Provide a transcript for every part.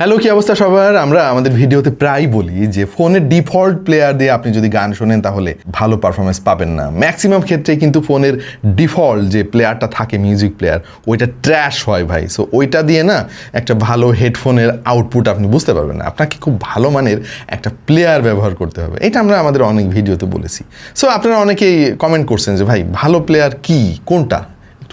Hello, কি অবস্থা সবার? আমরা আমাদের ভিডিওতে প্রায় বলি যে ফোনের ডিফল্ট প্লেয়ার দিয়ে আপনি যদি গান শোনেন, তাহলে ভালো পারফরমেন্স পাবেন না। ম্যাক্সিমাম ক্ষেত্রে কিন্তু ফোনের ডিফল্ট যে প্লেয়ারটা থাকে মিউজিক প্লেয়ার ওইটা ট্র্যাশ হয় ভাই। সো ওইটা দিয়ে না একটা ভালো হেডফোনের আউটপুট আপনি বুঝতে পারবেন না। আপনাকে খুব ভালো মানের একটা প্লেয়ার ব্যবহার করতে হবে। এটা আমরা আমাদের অনেক ভিডিওতে বলেছি। সো আপনারা অনেকেই কমেন্ট করছেন যে ভাই, ভালো প্লেয়ার কি? কোনটা?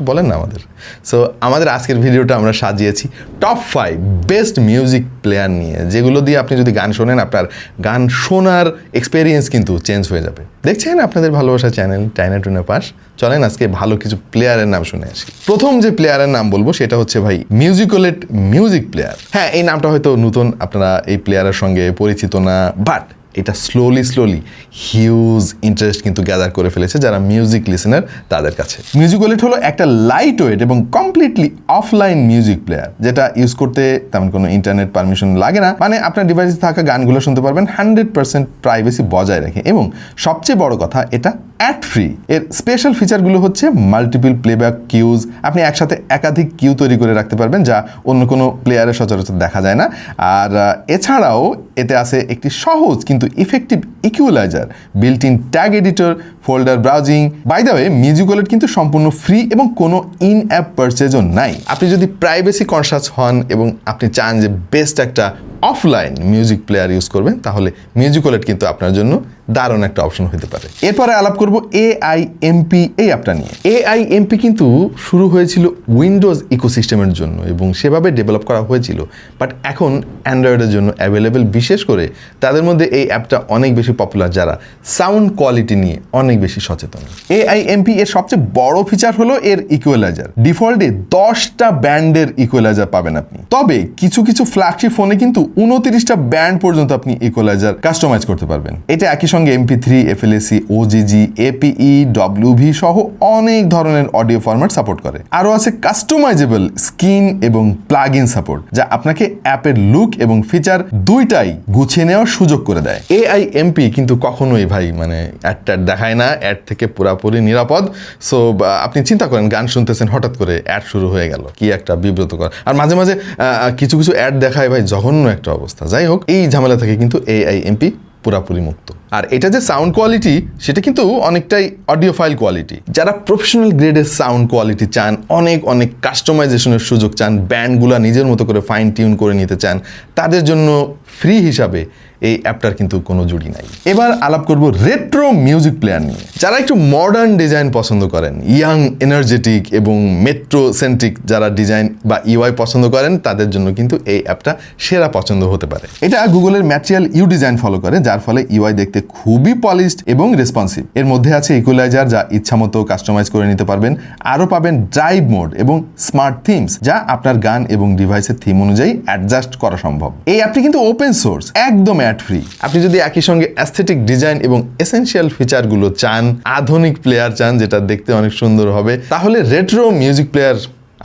একটু বলেন না আমাদের। সো আমাদের আজকের ভিডিওটা আমরা সাজিয়েছি top five best music player নিয়ে, যেগুলো দিয়ে আপনি যদি গান শোনেন, আপনার গান শোনার এক্সপিরিয়েন্স কিন্তু চেঞ্জ হয়ে যাবে। দেখছেন আপনাদের ভালোবাসা চ্যানেল টাইনা টুনা পাস চলেন আজকে ভালো কিছু প্লেয়ারের নাম শুনে আসি। প্রথম যে প্লেয়ারের নাম বলব, সেটা হচ্ছে ভাই মিউজিকোলেট মিউজিক প্লেয়ার হ্যাঁ এই নামটা হয়তো নতুন, আপনারা এই প্লেয়ারের সঙ্গে পরিচিত না বাট এটা স্লোলি স্লোলি হিউজ ইন্টারেস্ট কিন্তু গ্যাদার করে ফেলেছে যারা মিউজিক লিসেনার তাদের কাছে। মিউজিক ওয়েলেট হলো একটা লাইট ওয়েট এবং কমপ্লিটলি অফলাইন মিউজিক প্লেয়ার যেটা ইউজ করতে তেমন কোনো ইন্টারনেট পারমিশন লাগে না। মানে আপনার ডিভাইসে থাকা গানগুলো শুনতে পারবেন হান্ড্রেড পার্সেন্ট প্রাইভেসি বজায় রেখে। এবং সবচেয়ে বড় কথা, এটা অ্যাড ফ্রি এর স্পেশাল ফিচারগুলো হচ্ছে মাল্টিপল প্লেব্যাক কিউজ আপনি একসাথে একাধিক কিউ তৈরি করে রাখতে পারবেন, যা অন্য কোনো প্লেয়ারের সচরাচর দেখা যায় না। আর এছাড়াও এতে আছে একটি সহজ কিন্তু effective equaliser built in tag editor folder browsing by the way Musicolet কিন্তু সম্পূর্ণ ফ্রি এবং কোনো ইন অ্যাপ পারচেজও নাই। আপনি যদি প্রাইভেসি কনসাস হন এবং আপনি চান যে বেস্ট একটা অফলাইন মিউজিক প্লেয়ার ইউজ করবেন, তাহলে মিউজিক ওয়ালেট কিন্তু আপনার জন্য দারুণ একটা অপশন হতে পারে। এরপরে আলাপ করব এআই এমপি এই অ্যাপটা নিয়ে। এআই এমপি কিন্তু শুরু হয়েছিল উইন্ডোজ ইকোসিস্টেমের জন্য এবং সেভাবে ডেভেলপ করা হয়েছিল বাট এখন অ্যান্ড্রয়েডের জন্য অ্যাভেলেবেল বিশেষ করে তাদের মধ্যে এই অ্যাপটা অনেক বেশি পপুলার যারা। সাউন্ড কোয়ালিটি নিয়ে অনেক বেশি সচেতন। এআই এমপি এর সবচেয়ে বড় ফিচার হলো এর ইকুয়ালাইজার ডিফল্টে দশটা ব্যান্ডের ইকুয়ালাইজার পাবেন আপনি। তবে কিছু কিছু ফ্ল্যাগশিপ ফোনে কিন্তু উনত্রিশটা ব্যান্ড পর্যন্ত আপনি ইকুয়ালাইজার কাস্টমাইজ করতে পারবেন। এটা একই সঙ্গে MP three F L FLAC OGG APE WV সহ অনেক ধরনের অডিও ফরম্যাট সাপোর্ট করে। আরও আছে কাস্টমাইজেবল স্কিন এবং প্লাগ ইন সাপোর্ট যা আপনাকে অ্যাপের লুক এবং ফিচার দুইটাই গুছিয়ে নেওয়ার সুযোগ করে দেয়। এআই এমপি কিন্তু কখনোই ভাই মানে অ্যাডট্যাড দেখায় না, অ্যাড থেকে পুরাপুরি নিরাপদ। সো আপনি চিন্তা করেন, গান শুনতেছেন, হঠাৎ করে অ্যাড শুরু হয়ে গেল, কি একটা বিব্রতকর। আর মাঝে মাঝে কিছু কিছু অ্যাড দেখায় ভাই, জঘন্য একটা অবস্থা। যাই হোক, এই ঝামেলা থেকে কিন্তু এআই এমপি পুরাপুরি মুক্ত। আর এটা যে সাউন্ড কোয়ালিটি সেটা কিন্তু অনেকটাই অডিও ফাইল কোয়ালিটি যারা প্রফেশনাল গ্রেডের সাউন্ড কোয়ালিটি চান, অনেক অনেক কাস্টমাইজেশনের সুযোগ চান ব্যান্ডগুলো নিজের মতো করে ফাইন টিউন করে নিতে চান, তাদের জন্য ফ্রি হিসাবে এই অ্যাপটার কিন্তু কোনো জুড়ি নাই। এবার আলাপ করব রেট্রো মিউজিক প্লেয়ার নিয়ে। যারা একটু মডার্ন ডিজাইন পছন্দ করেন ইয়াং এনার্জেটিক এবং মেট্রো সেন্ট্রিক যারা ডিজাইন বা ইউআই পছন্দ করেন, তাদের জন্য কিন্তু এই অ্যাপটা সেরা পছন্দ হতে পারে। এটা গুগলের ম্যাটেরিয়াল ইউ ডিজাইন ফলো করে, যার ফলে ইউআই দেখতে খুবই পলিশড এবং রেসপন্সিভ এর মধ্যে আছে ইকুয়ালাইজার যা ইচ্ছামতো কাস্টমাইজ করে নিতে পারবেন। আরও পাবেন ড্রাইভ মোড এবং স্মার্ট থিমস যা আপনার গান এবং ডিভাইসের থিম অনুযায়ী অ্যাডজাস্ট করা সম্ভব। এই অ্যাপটি কিন্তু ওপেন সোর্স একদম অ্যাড ফ্রি আপনি যদি একই সঙ্গে অ্যাস্থেটিক ডিজাইন এবং এসেন্সিয়াল ফিচারগুলো চান, আধুনিক প্লেয়ার চান, যেটা দেখতে অনেক সুন্দর হবে, তাহলে রেট্রো মিউজিক প্লেয়ার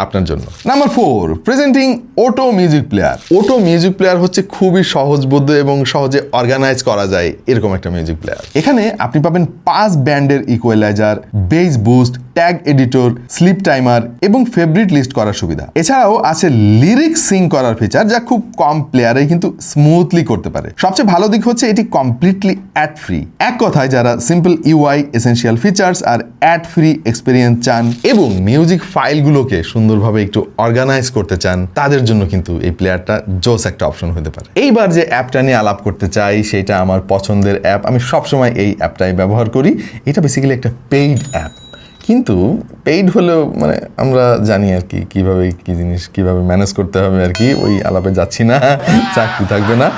আপনার জন্য। Number four presenting Oto music player Oto music player হচ্ছে খুবই সহজবোধ্য এবং সহজে অর্গানাইজ করা যায় এরকম একটা মিউজিক প্লেয়ার এখানে আপনি পাবেন পাঁচ ব্যান্ডের equaliser bass boost tag editor sleep timer এবং ফেভারিট লিস্ট করার সুবিধা। এছাড়াও আছে লিরিক সিং করার ফিচার যা খুব কম প্লেয়ারে কিন্তু স্মুথলি করতে পারে। সবচেয়ে ভালো দিক হচ্ছে এটি কমপ্লিটলি অ্যাড ফ্রি এক কথায় যারা সিম্পল ইউআই এসেনশিয়াল ফিচার্স আর অ্যাড ফ্রি এক্সপিরিয়েন্স চান এবং মিউজিক ফাইলগুলোকে সুন্দরভাবে একটু অর্গানাইজ করতে চান, তাদের জন্য কিন্তু এই প্লেয়ারটা জোস একটা অপশন হতে পারে। এইবার যে অ্যাপটা নিয়ে আলাপ করতে চাই, সেটা আমার পছন্দের অ্যাপ। আমি সবসময় এই অ্যাপটাই ব্যবহার করি। এটা বেসিক্যালি একটা পেইড অ্যাপ। কিন্তু পেইড হলেও মানে আমরা জানি আর কি, কীভাবে কী জিনিস, কীভাবে ম্যানেজ করতে হবে আর কি। ওই আলাপে যাচ্ছি না, চাকরি থাকবে না।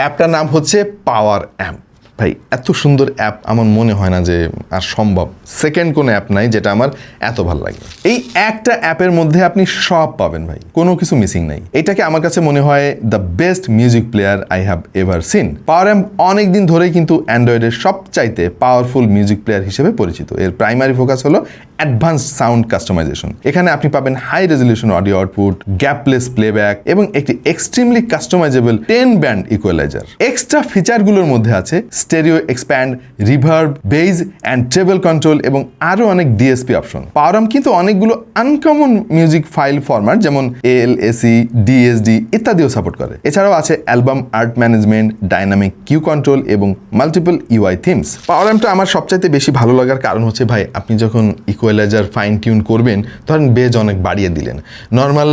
অ্যাপটার নাম হচ্ছে পাওয়ার অ্যাপ ভাই, এত সুন্দর অ্যাপ আমার মনে হয় না যে আর সম্ভব। সেকেন্ড কোনো অ্যাপ নাই যেটা আমার এত ভালো লাগে। এই একটা অ্যাপের মধ্যে আপনি সব পাবেন ভাই, কোনো কিছু মিসিং নাই। এটাকে আমার কাছে মনে হয় the best music player I have ever seen Poweramp অনেক দিন ধরেই কিন্তু অ্যান্ড্রয়েডের সবচাইতে পাওয়ারফুল মিউজিক প্লেয়ার হিসেবে পরিচিত। এর প্রাইমারি ফোকাস হলো অ্যাডভান্স সাউন্ড কাস্টমাইজেশন এখানে আপনি পাবেন high resolution audio output gapless playback এবং একটি extremely customisable ten band equaliser extra ফিচারগুলোর মধ্যে আছে stereo expand reverb bass and treble control এবং আরও অনেক ডিএসপি অপশন পাওয়ারাম কিন্তু অনেকগুলো আনকমন মিউজিক ফাইল ফরম্যাট যেমন এল এসি ডিএসডি ইত্যাদিও সাপোর্ট করে। এছাড়াও আছে album art management dynamic queue control এবং মাল্টিপল ইউআই থিমস পাওয়ারামটা আমার সবচাইতে বেশি ভালো লাগার কারণ হচ্ছে ভাই, আপনি যখন ইকুয়ালাইজার ফাইন টিউন করবেন, ধরেন বেজ অনেক বাড়িয়ে দিলেন। নর্মাল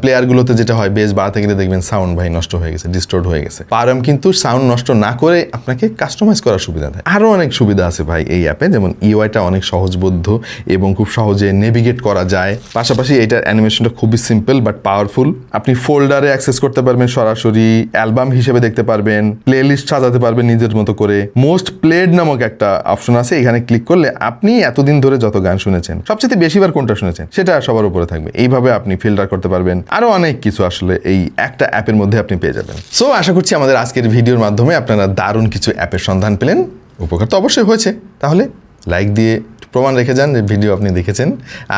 প্লেয়ারগুলোতে যেটা হয় বেজ বাড়াতে গেলে দেখবেন সাউন্ড ভাই নষ্ট হয়ে গেছে ডিস্টোর্ড হয়ে গেছে। পাওয়ারাম কিন্তু সাউন্ড নষ্ট না করে আপনাকে কাস্টমাইজ করার সুবিধা দেয় আরও অনেক সুবিধা আছে ভাই এই অ্যাপে, যেমন ইউআইটা অনেক সহজবোধ্য এবং খুব সহজে নেভিগেট করা যায়। পাশাপাশি এইটার অ্যানিমেশনটা খুবই সিম্পল বাট পাওয়ারফুল আপনি ফোল্ডারে অ্যাক্সেস করতে পারবেন সরাসরি অ্যালবাম হিসেবে দেখতে পারবেন প্লে লিস্ট সাজাতে পারবেন নিজের মতো করে। মোস্ট প্লেড নামক একটা অপশন আছে, এখানে ক্লিক করলে আপনি এতদিন ধরে যত গান শুনেছেন, সবচেয়ে বেশিবার কোনটা শুনেছেন, সেটা সবার উপরে থাকবে। এইভাবে আপনি ফিল্টার করতে পারবেন। আরও অনেক কিছু আসলে এই একটা অ্যাপের মধ্যে আপনি পেয়ে যাবেন। সো আশা করছি আমাদের আজকের ভিডিওর মাধ্যমে আপনারা দারুণ কিছু অ্যাপের সন্ধান পেলেন, উপকার তো অবশ্যই হয়েছে। তাহলে লাইক দিয়ে প্রমাণ রেখে যান যে ভিডিও আপনি দেখেছেন।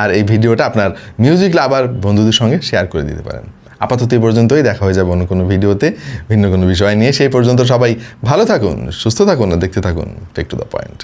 আর এই ভিডিওটা আপনার মিউজিক আবার বন্ধুদের সঙ্গে শেয়ার করে দিতে পারেন। আপাতত এই পর্যন্তই, দেখা হয়ে যাবে অন্য কোনো ভিডিওতে ভিন্ন কোনো বিষয় নিয়ে। সেই পর্যন্ত সবাই ভালো থাকুন, সুস্থ থাকুন দেখতে থাকুন টেক টু দ্য পয়েন্ট